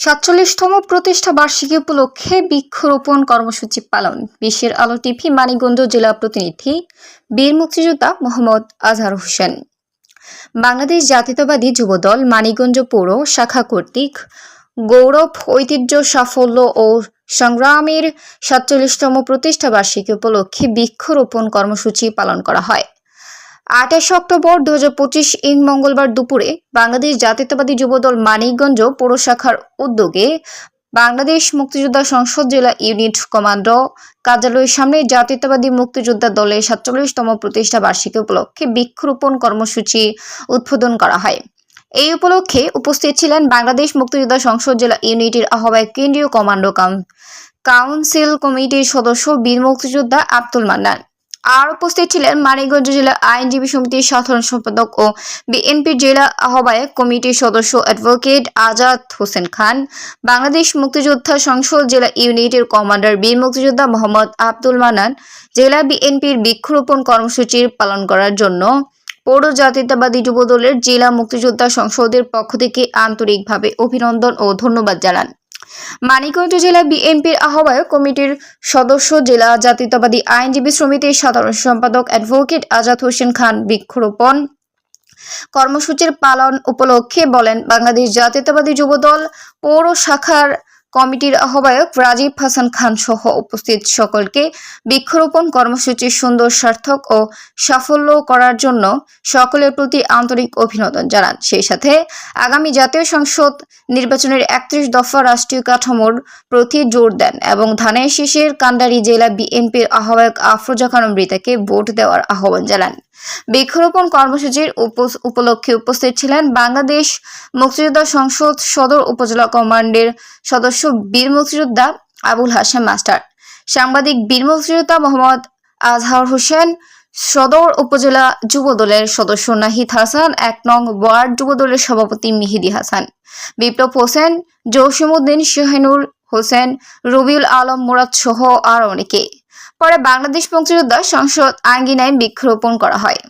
সাতচল্লিশতম প্রতিষ্ঠা বার্ষিকী উপলক্ষে বৃক্ষরোপণ কর্মসূচি পালন। বিশ্বের আলো টিভি, মানিকগঞ্জ জেলা প্রতিনিধি, বীর মুক্তিযোদ্ধা মোহাম্মদ আজহার হোসেন। বাংলাদেশ জাতীয়তাবাদী যুবদল, মানিকগঞ্জ পৌর শাখা কর্তৃক গৌরব, ঐতিহ্য, সাফল্য ও সংগ্রামের সাতচল্লিশতম প্রতিষ্ঠা বার্ষিকী উপলক্ষে বৃক্ষরোপণ কর্মসূচি পালন করা হয়। আঠাশে অক্টোবর দু হাজার পঁচিশ ইং মঙ্গলবার দুপুরে বাংলাদেশ জাতীয়তাবাদী যুবদল মানিকগঞ্জ পৌর শাখার উদ্যোগে বাংলাদেশ মুক্তিযোদ্ধা সংসদ জেলা ইউনিট কমান্ডো কার্যালয়ের সামনে জাতীয়তাবাদী মুক্তিযোদ্ধা দলের সাতচল্লিশতম প্রতিষ্ঠা বার্ষিকী উপলক্ষে বৃক্ষরোপণ কর্মসূচি উদ্বোধন করা হয়। এই উপলক্ষে উপস্থিত ছিলেন বাংলাদেশ মুক্তিযোদ্ধা সংসদ জেলা ইউনিটের আহ্বায়ক কেন্দ্রীয় কমান্ডো কাউন- কাউন্সিল কমিটির সদস্য বীর মুক্তিযোদ্ধা আব্দুল মান্নান। আর উপস্থিত ছিলেন মানিকগঞ্জ জেলা আইনজীবী সমিতির সাধারণ সম্পাদক ও বিএনপির জেলা আহ্বায়ক কমিটির সদস্য অ্যাডভোকেট আজাদ হোসেন খান, বাংলাদেশ মুক্তিযোদ্ধা সংসদ জেলা ইউনিটের কমান্ডার বীর মুক্তিযোদ্ধা মোহাম্মদ আব্দুল মানান জেলা বিএনপির বৃক্ষরোপণ কর্মসূচির পালন করার জন্য পৌর জাতীয়তাবাদী যুবদলের জেলা মুক্তিযোদ্ধা সংসদের পক্ষ থেকে আন্তরিকভাবে অভিনন্দন ও ধন্যবাদ জানান। মানিকগঞ্জ জেলা বিএনপির আহ্বায়ক কমিটির সদস্য জেলা জাতীয়তাবাদী আইনজীবী সমিতির সাধারণ সম্পাদক অ্যাডভোকেট আজাদ হোসেন খান বৃক্ষরোপণ কর্মসূচির পালন উপলক্ষে বলেন, বাংলাদেশ জাতীয়তাবাদী যুবদল পৌর শাখার কমিটির আহ্বায়ক রাজীব হাসান খান সহ উপস্থিত সকলকে বৃক্ষরোপণ কর্মসূচির সুন্দর, সার্থক ও সাফল্য করার জন্য সকলের প্রতি আন্তরিক অভিনন্দন জানান। সেই সাথে আগামী জাতীয় সংসদ নির্বাচনের একত্রিশ দফা রাষ্ট্রীয় কাঠামোর প্রতি জোর দেন এবং ধানের শীষের কান্ডারি জেলা বিএনপির আহ্বায়ক আফরোজা খানম রিতাকে ভোট দেওয়ার আহ্বান জানান। বৃক্ষরোপণ কর্মসূচির উপ- উপলক্ষে উপস্থিত ছিলেন বাংলাদেশ মুক্তিযোদ্ধা সংসদ সদর উপজেলা কমান্ডের সদস্য বীর মুক্তিযোদ্ধা আবুল হাসান মাস্টার, সাংবাদিক বীর মুক্তিযোদ্ধা মোহাম্মদ আজহার হোসেন, সদর উপজেলা যুবদলের সদস্য নাহিদ হাসান, এক নং ওয়ার্ড যুবদলের সভাপতি মিহিদি হাসান, বিপ্লব হোসেন, জসিমউদ্দিন শাহিনুর হোসেন, রবিউল আলম মুরাদ সহ আর অনেকে। পরে বাংলাদেশ মুক্তিযোদ্ধা সংসদ আঙ্গিনায় বৃক্ষরোপণ করা হয়।